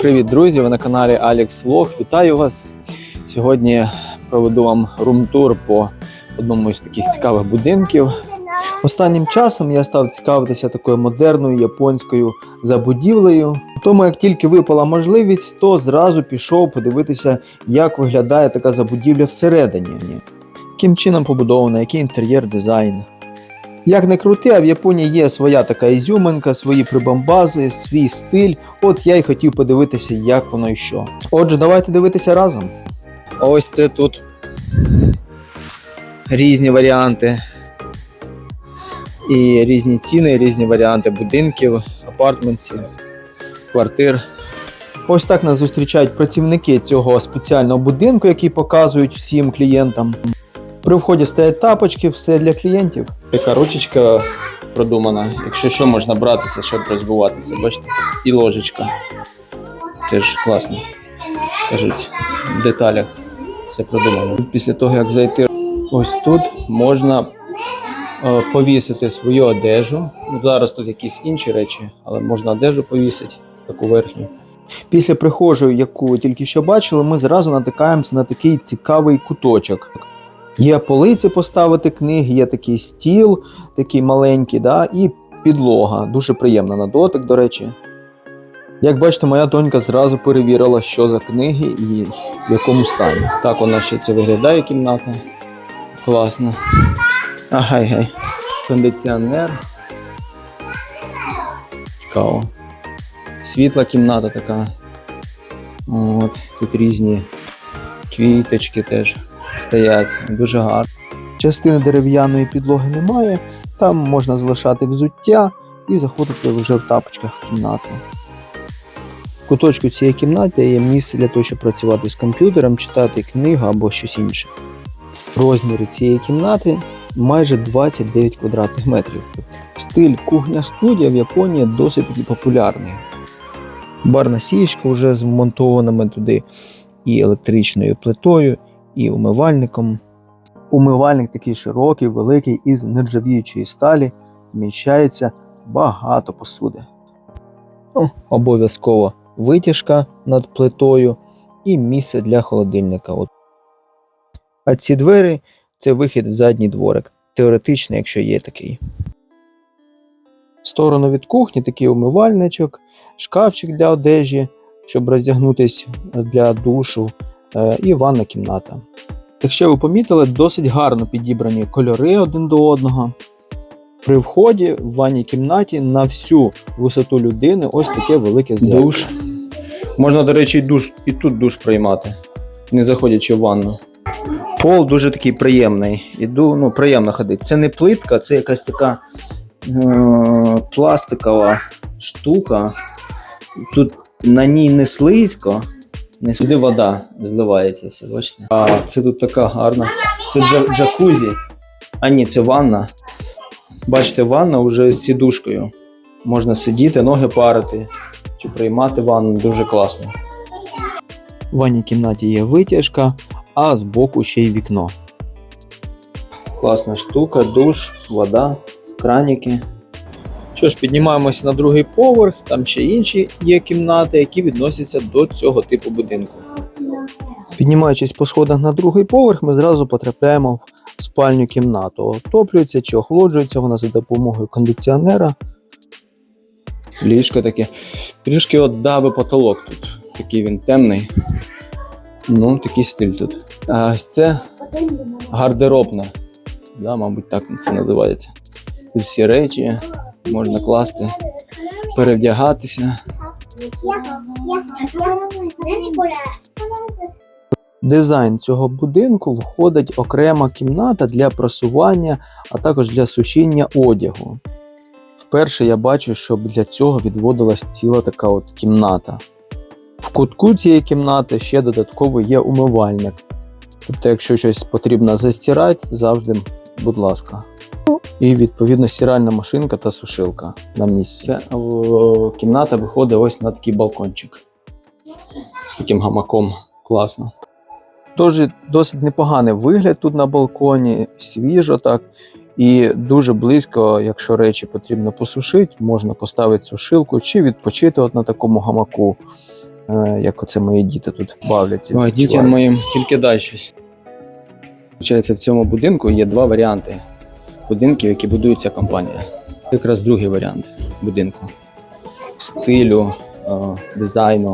Привіт, друзі! Ви на каналі Alex Vlog. Вітаю вас! Сьогодні проведу вам рум-тур по одному із таких цікавих будинків. Останнім часом я став цікавитися такою модерною японською забудівлею. Тому як тільки випала можливість, то зразу пішов подивитися, як виглядає така забудівля всередині. Яким чином побудована, який інтер'єр дизайн. Як не крути, а в Японії є своя така ізюминка, свої прибамбази, свій стиль. От я й хотів подивитися, як воно і що. Отже, давайте дивитися разом. Ось це тут різні варіанти. І різні ціни, і різні варіанти будинків, апартментів, квартир. Ось так нас зустрічають працівники цього спеціального будинку, який показують всім клієнтам. При вході стоять тапочки, все для клієнтів. Така ручечка продумана. Якщо що, можна братися, щоб розбуватися. Бачите? І ложечка. Теж класно. Кажуть, в деталях все продумано. Після того, як зайти ось тут, можна е, повісити свою одежу. Ну, зараз тут якісь інші речі, але можна одежу повісити, таку верхню. Після прихожої, яку ви тільки що бачили, ми зразу натикаємося на такий цікавий куточок. Є полиці поставити книги, є такий стіл, такий маленький, да, і підлога. Дуже приємна на дотик, до речі. Як бачите, моя донька зразу перевірила, що за книги і в якому стані. Так вона ще це виглядає кімната. Класно. Агай гай. Кондиціонер. Цікаво. Світла кімната така. От, тут різні квіточки теж стоять. Дуже гарно. Частини дерев'яної підлоги немає. Там можна залишати взуття і заходити вже в тапочках в кімнату. В куточку цієї кімнати є місце для того, щоб працювати з комп'ютером, читати книгу або щось інше. Розміри цієї кімнати майже 29 квадратних метрів. Стиль кухня-студія в Японії досить таки популярний. Барна сієчка вже з вмонтованими туди і електричною плитою, і умивальником. Умивальник такий широкий, великий, із нержавіючої сталі, вміщається багато посуди. Ну, обов'язково витяжка над плитою і місце для холодильника. А ці двері це вихід в задній дворик. Теоретично, якщо є такий. В сторону від кухні такий умивальничок, шкафчик для одежі, щоб роздягнутися для душу, і ванна кімната. Якщо ви помітили, досить гарно підібрані кольори один до одного. При вході в ванній кімнаті на всю висоту людини ось таке велике зеркало. Душ. Можна, до речі, і душ, і тут душ приймати, не заходячи в ванну. Пол дуже такий приємний. Іду, ну, приємно ходити. Це не плитка, це якась така е- пластикова штука. Тут на ній не слизько, не сюди вода зливається все, бачите? А це тут така гарна. Це джа- джакузі. А ні, це ванна. Бачите, ванна вже з сідушкою. Можна сидіти, ноги парити чи приймати ванну дуже класно. В ванній кімнаті є витяжка, а збоку ще й вікно. Класна штука, душ, вода, краніки. Що ж, піднімаємося на другий поверх, там ще інші є кімнати, які відносяться до цього типу будинку. Піднімаючись по сходах на другий поверх, ми зразу потрапляємо в спальню кімнату. Отоплюється чи охолоджується вона за допомогою кондиціонера. Ліжко таке. Трішки от дави потолок тут. Такий він темний. Ну, такий стиль тут. А це гардеробна. Да, мабуть, так це називається. Тут всі речі можна класти, перевдягатися. Дизайн цього будинку входить окрема кімната для прасування, а також для сушіння одягу. Вперше я бачу, щоб для цього відводилась ціла така от кімната. В кутку цієї кімнати ще додатково є умивальник. Тобто, якщо щось потрібно застирати, завжди, будь ласка. І відповідно стиральна машинка та сушилка на місці. Е, Кімната виходить ось на такий балкончик з таким гамаком. Класно. Дуже досить непоганий вигляд тут на балконі, свіжо так. І дуже близько, якщо речі потрібно посушити, можна поставити сушилку чи відпочити от на такому гамаку. е, як оце мої діти тут бавляться. Ой, дітям моїм тільки дай щось. Получається, в цьому будинку є два варіанти будинків, які будує ця компанія. Якраз другий варіант будинку. Стилю, е, дизайну.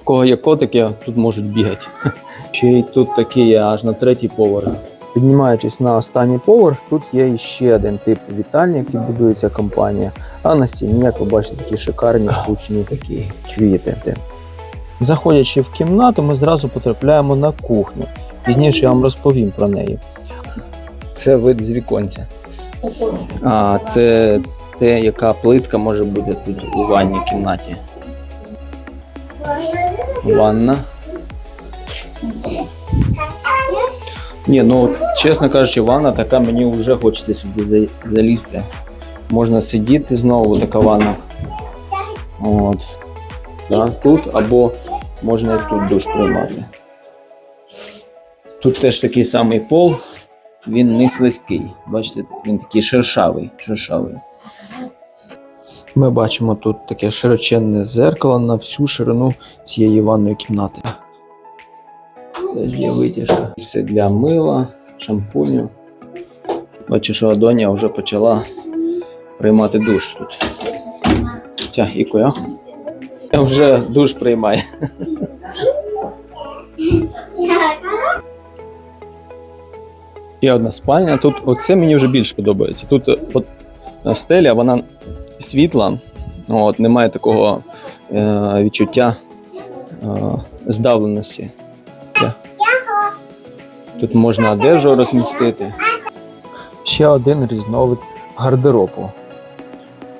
В кого є котики, тут можуть бігати. Ще й тут такі є аж на третій поверх. Піднімаючись на останній поверх, тут є ще один тип вітальні, який будує ця компанія. А на стіні, як ви бачите, такі шикарні штучні такі квіти. Заходячи в кімнату, ми зразу потрапляємо на кухню. Пізніше я вам розповім про неї. Це вид з віконця. А це те, яка плитка може бути тут у ванній кімнаті. Ванна. Ні, ну чесно кажучи, ванна така, мені вже хочеться сюди залізти. Можна сидіти знову, така ванна. От. Да, тут або можна і тут душ приймати. Тут теж такий самий пол, він не слизький. Бачите, він такий шершавий. шершавий. Ми бачимо тут таке широченне зеркало на всю ширину цієї ванної кімнати. Є витяжка. Це для мила, шампуню. Бачу, що Адонія вже почала приймати душ тут. Тя, Ікоя. Вже душ приймає. Ще одна спальня. Тут оце мені вже більше подобається. Тут е, от е, стеля, вона світла, от, немає такого е, відчуття е, здавленості. Тут можна одежу розмістити. Ще один різновид гардеробу.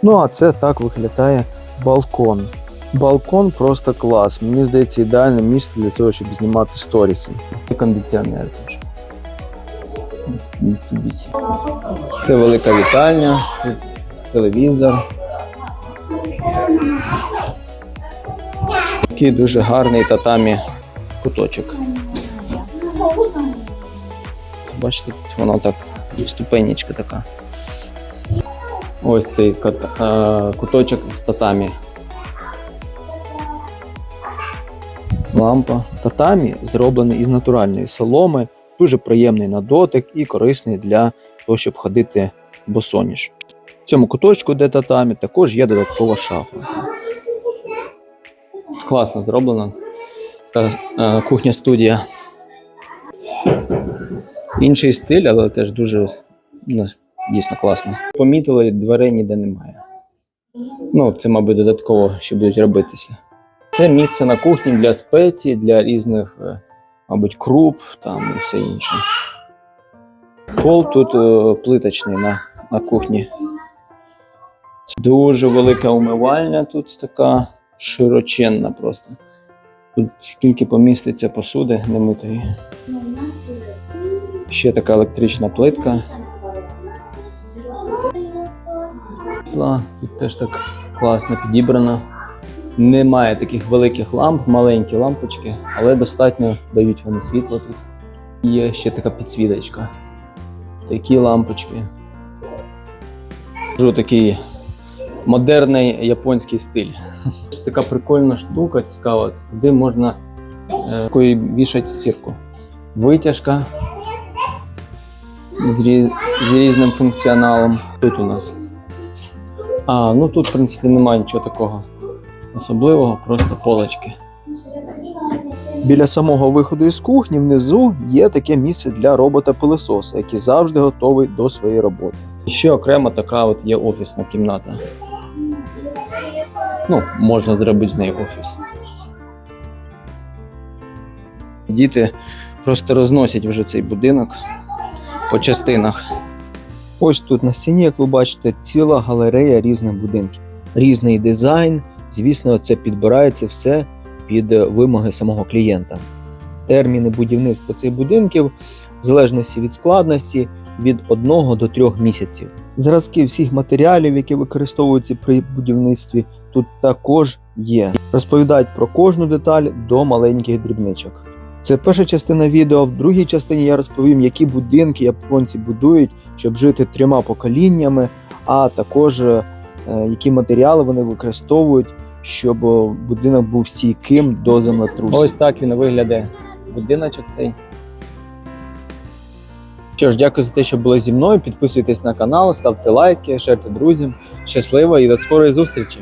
Ну а це так виглядає балкон. Балкон просто клас. Мені здається, ідеальне місце для того, щоб знімати сторіси. І кондиціонер теж. Це велика вітальня, телевізор. Такий дуже гарний татамі куточок. Бачите, тут воно так, ступенечка така. Ось цей е, куточок з татамі. Лампа татамі зроблений із натуральної соломи, дуже приємний на дотик і корисний для того, щоб ходити босоніж. В цьому куточку, де татамі, також є додаткова шафа. Класно зроблено. Та, е, кухня студія. Інший стиль, але теж дуже ну, дійсно класно. Помітили, дверей ніде немає. Ну, це, мабуть, додатково ще будуть робитися. Це місце на кухні для спецій, для різних, е, мабуть, круп там і все інше. Пол тут е, плиточний на, на кухні. Дуже велика умивальня тут така широченна просто. Тут скільки поміститься посуди немитої. Ще така електрична плитка. Тут теж так класно підібрано. Немає таких великих ламп, маленькі лампочки, але достатньо дають вони світло тут. Є ще така підсвіточка. Такі лампочки. Кажу, такий модерний японський стиль. Це така прикольна штука, цікава, де можна е, вішати сітку. Витяжка з, різ, з різним функціоналом. Тут у нас. А, ну тут, в принципі, немає нічого такого особливого, просто полочки. Біля самого виходу із кухні внизу є таке місце для робота-пилососа, який завжди готовий до своєї роботи. І ще окремо така от є офісна кімната. Ну, можна зробити з неї офіс. Діти просто розносять вже цей будинок по частинах. Ось тут на стіні, як ви бачите, ціла галерея різних будинків. Різний дизайн, звісно, це підбирається все під е, вимоги самого клієнта. Терміни будівництва цих будинків, в залежності від складності, від 1 до 3 місяців. Зразки всіх матеріалів, які використовуються при будівництві, тут також є. Розповідають про кожну деталь до маленьких дрібничок. Це перша частина відео. В другій частині я розповім, які будинки японці будують, щоб жити трьома поколіннями, а також е, які матеріали вони використовують щоб будинок був стійким до землетрусу. Ось так він виглядає. Будиночок цей. Що ж, дякую за те, що були зі мною. Підписуйтесь на канал, ставте лайки, шерте друзям. Щасливо і до скорої зустрічі!